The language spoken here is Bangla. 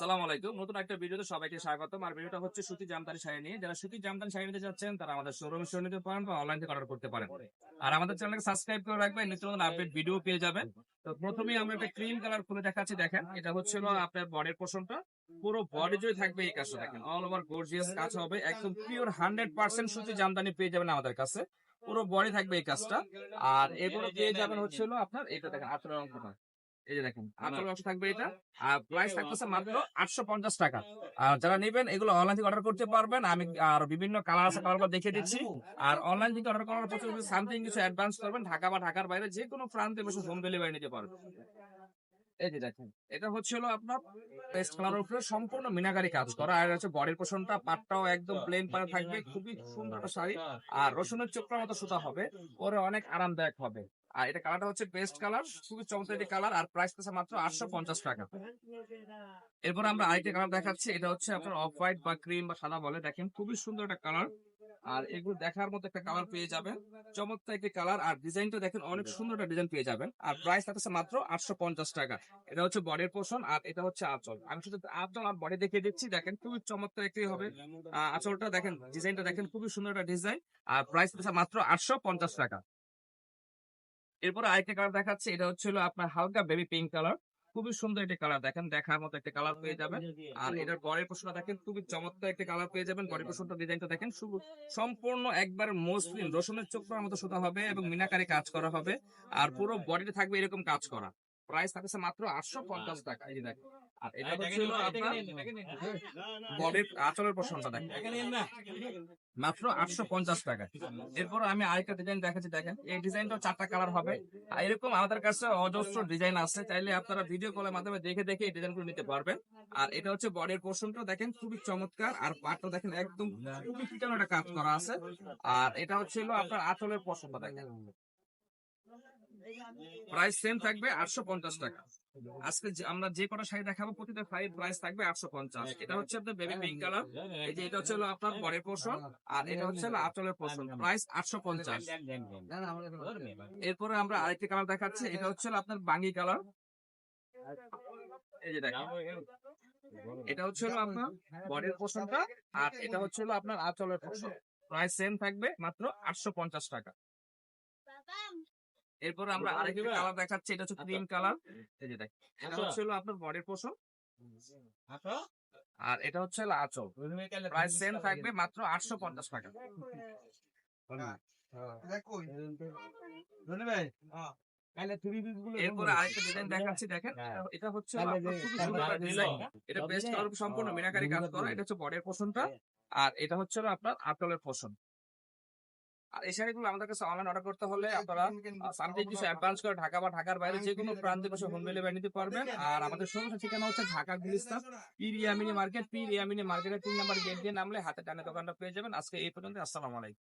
সালাম আলাইকুম। নতুন একটা ভিডিওতে সবাইকে স্বাগতম। আর ভিডিওটা হচ্ছে সুতি জামদানি নিয়ে। যারা সুতি জামদানি নিতে তারা আমাদের শোরুমে নিতে পারেন বা অনলাইন থেকে অর্ডার করতে পারেন। আর আমাদের চ্যানেলকে সাবস্ক্রাইব করে রাখবেন। নতুন আপডেট ভিডিও পেয়ে যাবেন। তো একটা ক্রিম কালার খুলে দেখাচ্ছি, দেখেন। এটা হচ্ছিল আপনার বডির পোর্শনটা পুরো বডি থাকবে এই কাজটা, দেখেন। অল ওভার গর্জিয়াস কাজ হবে। একদম পিওর হান্ড্রেড পার্সেন্ট সুতি জামদানি পেয়ে যাবেন আমাদের কাছে। পুরো বডি থাকবে এই কাজটা। আর এগুলো পেয়ে যাবেন হচ্ছিল আপনার, এটা দেখেন আচরণ অঙ্কটা এই যে দেখেন আচরণ অংশ থাকবে এটা। আর প্রাইস থাকতেছে মাত্র আটশো পঞ্চাশ টাকা। আর যারা নেবেন এগুলো অনলাইন থেকে অর্ডার করতে পারবেন। আমি আর বিভিন্ন কালার আছে কালার দেখিয়ে দিচ্ছি। আর অনলাইন থেকে অর্ডার করার পর সামথিং কিছু অ্যাডভান্স করবেন। ঢাকা বা ঢাকার বাইরে যে কোনো প্রান্তে বসে হোম ডেলিভারি নিতে পারবেন। এই যে দেখেন, এটা হচ্ছে হলো আপনার পেস্ট কালারের উপরে সম্পূর্ণ মিনাকারি কাজ করা। আর হচ্ছে বডির পাটটাও একদম প্লেন পারে থাকবে, খুবই সুন্দর একটা শাড়ি। আর রসুনের চোখটার মতো সুতা হবে, পরে অনেক আরামদায়ক হবে। আর এটা কালারটা হচ্ছে বেস্ট কালার খুবই চমৎকার কালার আর প্রাইস আছে মাত্র আটশো পঞ্চাশ টাকা। এরপর আমরা আরেকটা কালার দেখাচ্ছি, এটা হচ্ছে আপনার অফ হোয়াইট বা ক্রিম বা সাদা বলে। দেখেন, খুবই সুন্দর একটা কালার আর এগুলো দেখার মতো একটা কালার পেয়ে যাবেন। চমৎকার একটি কালার আর ডিজাইনটা দেখেন অনেক সুন্দর একটা ডিজাইন পেয়ে যাবেন। আর প্রাইস থাকছে মাত্র আটশো পঞ্চাশ টাকা। এটা হচ্ছে বডির পোষণ আর এটা হচ্ছে আঁচল। আমি শুধু আঁচল আর বডি দেখিয়ে দিচ্ছি। দেখেন খুবই চমৎকার একটি হবে। আঁচলটা দেখেন ডিজাইনটা দেখেন খুবই সুন্দর একটা ডিজাইন আর প্রাইস থাকছে মাত্র আটশো পঞ্চাশ টাকা। এরপর আরেকটা কালার দেখাচ্ছে। এটা হচ্ছে আপনার হালকা বেবি পিঙ্ক কালার খুবই সুন্দর একটি কালার দেখেন দেখার মতো একটা কালার পেয়ে যাবেন। আর এটার গড়ের পোষণটা দেখেন খুবই চমৎকার একটা কালার পেয়ে যাবেন। গড়ের পোষণটা ডিজাইনটা দেখেন সম্পূর্ণ একবার মসলিন রসুনের চোখটার মতো সুতা হবে এবং মিনাকারে কাজ করা হবে। আর পুরো বডিতে থাকবে এরকম কাজ করা। প্রাইস থাকছে মাত্র আটশো পঞ্চাশ টাকা। এই দেখেন এটা হচ্ছে বডির আচলের পোষণটা দেখেন। মাত্র আটশো পঞ্চাশ টাকা এরপর আমি আরেকটা ডিজাইন দেখাচ্ছি দেখেন। এই ডিজাইনটা চারটা কালার হবে। এরকম আমাদের কাছে অজস্র ডিজাইন আছে। চাইলে আপনারা ভিডিও কলের মাধ্যমে দেখে দেখে এই ডিজাইনগুলো নিতে পারবেন। আর এটা হচ্ছে বডির পোর্শনটা দেখেন খুবই চমৎকার। আর পাটটা দেখেন একদম খুবই একটা কাজ করা আছে। আর এটা হচ্ছে হলো আপনার আঁচলের পোর্শনটা দেখেন। প্রাইস সেম থাকবে আটশো পঞ্চাশ টাকা আজকে আমরা যে কটা শাড়ি দেখাবো প্রতিটা শাড়ির প্রাইস থাকবে আটশো পঞ্চাশ এটা হচ্ছে আপনার বেবি পিঙ্ক কালার এই যে এটা হচ্ছে হলো আপনার পরের পোর্শন আর এটা হচ্ছে হলো আঁচলের পোর্শন প্রাইস আটশো পঞ্চাশ এরপরে আমরা আরেকটি কালার দেখাচ্ছি এটা হচ্ছে হলো আপনার বাঙ্গি কালার এই যে দেখেন এটা হচ্ছে হলো আপনার বডির পোর্শনটা আর এটা হচ্ছে হলো আপনার আঁচলের পোর্শন প্রাইস সেম থাকবে মাত্র আটশো পঞ্চাশ টাকা এরপর আমরা আরেকটি কালার দেখাচ্ছি এটা হচ্ছে ক্রিম কালার এই যে দেখ এটা হচ্ছে হলো আপনার বডির পোর্শন আর এটা হচ্ছে হলো আঁচল। প্রাইস সেম থাকবে মাত্র আটশো পঞ্চাশ টাকা। এরপরে আরেকটা ডিজাইন দেখাচ্ছি দেখেন। এটা- হচ্ছে হলো আপনার খুবই সুন্দর একটা ডিজাইন এটা বেস্ট সম্পূর্ণ মিনাকারি কাজ করা। এটা হচ্ছে বডির পোর্শনটা আর এটা হচ্ছে আপনার আঁচলের পোর্শন আর এই শাড়িগুলো আমাদের কাছে অনলাইন অর্ডার করতে হলে আপনারা সামথিং কিছু অ্যাডভান্স করে ঢাকা বা ঢাকার বাইরে যে কোনো প্রান্তে বসে হোম ডেলিভারি নিতে পারবেন। আর আমাদের সমস্ত ঠিকানা হচ্ছে ঢাকা গুলিস্তান পি ইয়ামিনী মার্কেট পীর ইয়ামিনী মার্কেটের তিন নাম্বার গেট দিয়ে নামলে হাতে টানে দোকানটা পেয়ে যাবেন। আজকে এই পর্যন্ত আসসালামু আলাইকুম।